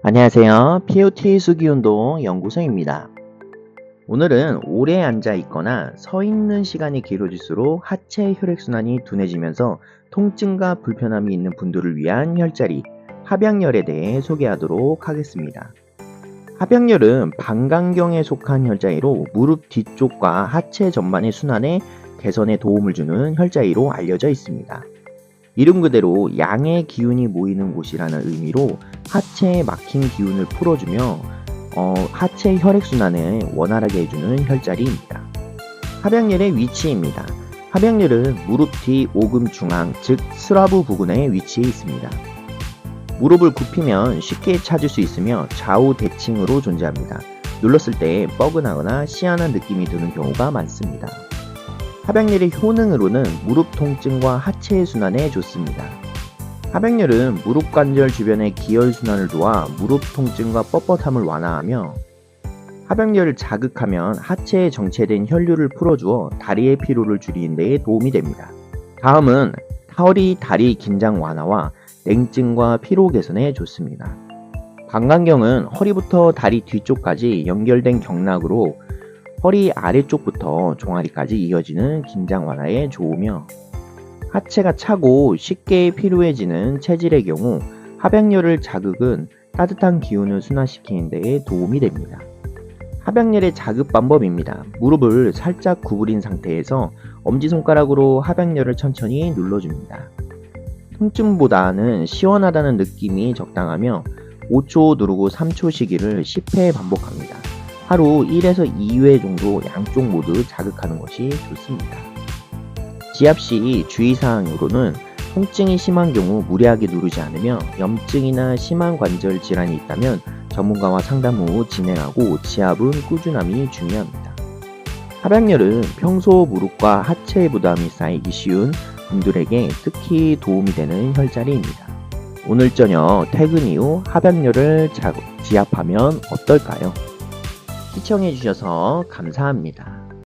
안녕하세요. POT 수기운동 연구소입니다. 오늘은 오래 앉아 있거나 서 있는 시간이 길어질수록 하체 혈액순환이 둔해지면서 통증과 불편함이 있는 분들을 위한 혈자리, 합양열에 대해 소개하도록 하겠습니다. 합양열은 방광경에 속한 혈자리로 무릎 뒤쪽과 하체 전반의 순환에 개선에 도움을 주는 혈자리로 알려져 있습니다. 이름 그대로 양의 기운이 모이는 곳이라는 의미로 하체에 막힌 기운을 풀어주며 어, 하체 혈액순환을 원활하게 해주는 혈자리입니다. 합양열의 위치입니다. 합양열은 무릎 뒤 오금 중앙, 즉 스라브 부근에 위치해 있습니다. 무릎을 굽히면 쉽게 찾을 수 있으며 좌우 대칭으로 존재합니다. 눌렀을 때 뻐근하거나 시원한 느낌이 드는 경우가 많습니다. 합양열의 효능으로는 무릎 통증과 하체 순환에 좋습니다. 합양열은 무릎 관절 주변의 기혈 순환을 도와 무릎 통증과 뻣뻣함을 완화하며 합양열을 자극하면 하체에 정체된 혈류를 풀어주어 다리의 피로를 줄이는 데 도움이 됩니다. 다음은 허리, 다리 긴장 완화와 냉증과 피로 개선에 좋습니다. 방광경은 허리부터 다리 뒤쪽까지 연결된 경락으로 허리 아래쪽부터 종아리까지 이어지는 긴장 완화에 좋으며 하체가 차고 쉽게 피로해지는 체질의 경우 합양열을 자극은 따뜻한 기운을 순환시키는 데 도움이 됩니다. 합양열의 자극 방법입니다. 무릎을 살짝 구부린 상태에서 엄지손가락으로 합양열을 천천히 눌러줍니다. 통증보다는 시원하다는 느낌이 적당하며 5초 누르고 3초 시기를 10회 반복합니다. 하루 1에서 2회 정도 양쪽 모두 자극하는 것이 좋습니다. 지압 시 주의사항으로는 통증이 심한 경우 무리하게 누르지 않으며 염증이나 심한 관절 질환이 있다면 전문가와 상담 후 진행하고 지압은 꾸준함이 중요합니다. 합양열은 평소 무릎과 하체 부담이 쌓이기 쉬운 분들에게 특히 도움이 되는 혈자리입니다. 오늘 저녁 퇴근 이후 자- 지압하면 어떨까요? 시청해주셔서 감사합니다.